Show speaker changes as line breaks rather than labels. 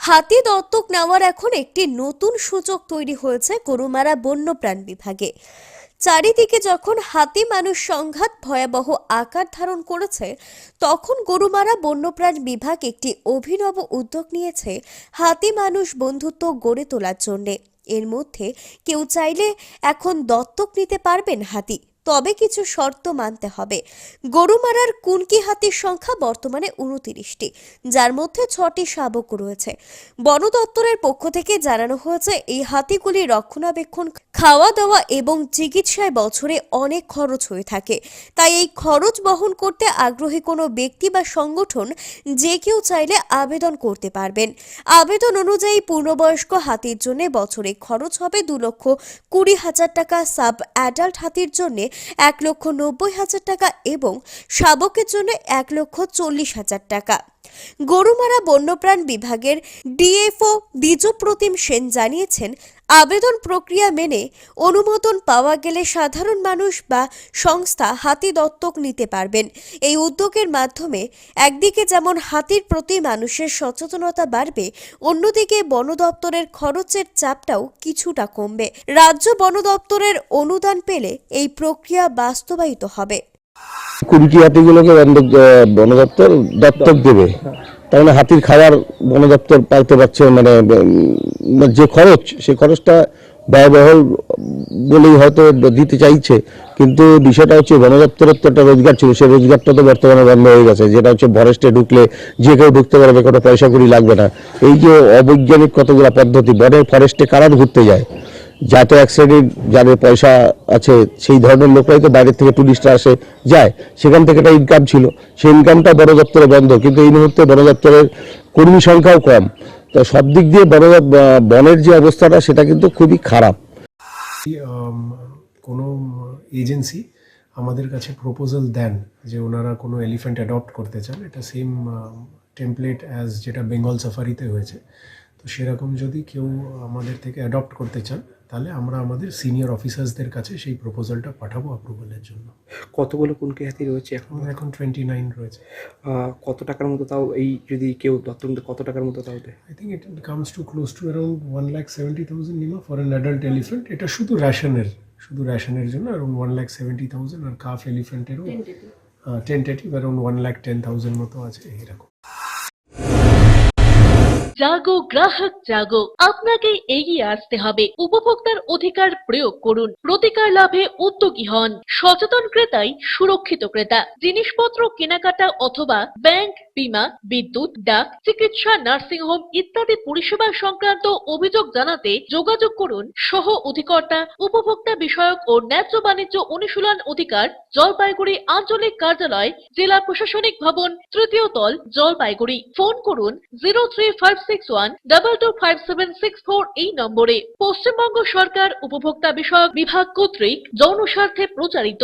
হাতি দত্তক নেওয়ার এখন একটি নতুন সুযোগ তৈরি হয়েছে গরুমারা বন্যপ্রাণ বিভাগে। চারিদিকে যখন হাতি মানুষ সংঘাত, ভয়াবহ আকার ধারণ করেছে, তখন গরুমারা বন্যপ্রাণ বিভাগ একটি অভিনব উদ্যোগ নিয়েছে হাতি মানুষ বন্ধুত্ব গড়ে তোলার জন্যে। এর মধ্যে কেউ চাইলে এখন দত্তক নিতে পারবেন হাতি। তবে কিছু শর্ত মানতে হবে। গরু মারার কুনকি হাতির সংখ্যা বর্তমানে উনতিরিশটি যার মধ্যে ছটি শাবক রয়েছে। বন দপ্তরের পক্ষ থেকে জানানো হয়েছে, এই হাতিগুলি রক্ষণাবেক্ষণ খাওয়া দাওয়া এবং চিকিৎসায় বছরে অনেক খরচ হয়ে থাকে। তাই এই খরচ বহন করতে আগ্রহী কোনো ব্যক্তি বা সংগঠন যে কেউ চাইলে আবেদন করতে পারবেন। আবেদন অনুযায়ী পূর্ণবয়স্ক হাতির জন্য বছরে খরচ হবে দু লক্ষ কুড়ি হাজার টাকা, সাব অ্যাডাল্ট হাতির জন্য এক লক্ষ নব্বই হাজার টাকা এবং শাবকের জন্য এক লক্ষ চল্লিশ হাজার টাকা। গরুমারা বন্যপ্রাণ বিভাগের ডিএফও দ্বিজপ্রতিম সেন জানিয়েছেন আবেদন প্রক্রিয়া মেনে অনুমোদন পাওয়া গেলে সাধারণ মানুষ বা সংস্থা হাতি দত্তক নিতে পারবেন। এই উদ্যোগের মাধ্যমে একদিকে যেমন হাতির প্রতি মানুষের সচেতনতা বাড়বে, অন্যদিকে বন দপ্তরের খরচের চাপটাও কিছুটা কমবে। রাজ্য বন দপ্তরের অনুদান পেলে এই প্রক্রিয়া বাস্তবায়িত হবে।
কুড়িটি হাতিগুলোকে বন দপ্তর দত্তক দেবে। মানে হাতির খাবার বন দপ্তর পাইতে পারছে মানে যে খরচ সেই খরচটা ব্যয়বহুল বলেই হয়তো দিতে চাইছে। কিন্তু বিষয়টা হচ্ছে বন দপ্তরের তো একটা রোজগার ছিল সেই রোজগারটা তো বর্তমানে বন্ধ হয়ে গেছে। যেটা হচ্ছে, ফরেস্টে ঢুকলে যে কেউ ঢুকতে পারবে, কোনো পয়সা করি লাগবে না। এই যে অবৈজ্ঞানিক কতগুলো পদ্ধতি বনের ফরেস্টে কারা ঘুরতে যায়? যাতে এক শ্রেণির যাদের পয়সা আছে, সেই ধরনের লোকরাই তো বাইরের থেকে টুরিস্টরা আসে, যায়। সেখান থেকে একটা ইনকাম ছিল। সেই ইনকামটা বন দপ্তরে বন্ধ, কিন্তু এই মুহূর্তে বন দপ্তরের কর্মী সংখ্যাও কম। তো সব দিক দিয়ে বন বনের যে অবস্থাটা, সেটা কিন্তু খুবই খারাপ।
কোনো এজেন্সি আমাদের কাছে প্রপোজাল দেন যে ওনারা কোনো এলিফ্যান্ট অ্যাডপ্ট করতে চান, এটা সেম টেমপ্লেট অ্যাজ যেটা বেঙ্গল সাফারিতে হয়েছে। তো সেরকম যদি কেউ আমাদের থেকে অ্যাডপ্ট করতে চান তাহলে আমরা আমাদের সিনিয়র অফিসার্সদের কাছে সেই প্রপোজালটা পাঠাবো অ্যাপ্রুভালের জন্য।
কতগুলো কুনকি হাতি রয়েছে এখন?
এখন টোয়েন্টি নাইন রয়েছে
কত টাকার মতো তাও এই যদি কেউ দত্তক কত টাকার মতো তাও দেয়?
I think it comes to close to around one lakh seventy thousand Nima for an adult elephant এটা শুধু রেশনের শুধু রেশনের জন্য around one lakh seventy thousand আর calf এলিফ্যান্টেরও tentative around one lakh ten thousand মতো আছে এরকম
জাগো গ্রাহক, জাগো। আপনাকে এগিয়ে আসতে হবে। উপভোক্তার অধিকার প্রয়োগ করুন। প্রতিকার লাভে উদ্যোগী হন। সচেতন ক্রেতাই সুরক্ষিত ক্রেতা। জিনিসপত্র কেনাকাটা অথবা ব্যাংক, বীমা, বিদ্যুৎ, ডাক, চিকিৎসা, নার্সিং হোম ইত্যাদি পরিষেবা সংক্রান্ত অভিযোগ জানাতে যোগাযোগ করুন সহ অধিকর্তা, উপভোক্তা বিষয়ক ও ন্যায্য বাণিজ্য অনুশীলন অধিকার, জলপাইগুড়ি আঞ্চলিক কার্যালয়, জেলা প্রশাসনিক ভবন, তৃতীয় তল, জলপাইগুড়ি। ফোন করুন zero three five one double two five seven six four এই নম্বরে। পশ্চিমবঙ্গ সরকার উপভোক্তা বিষয়ক বিভাগ কর্তৃক যৌন স্বার্থে প্রচারিত।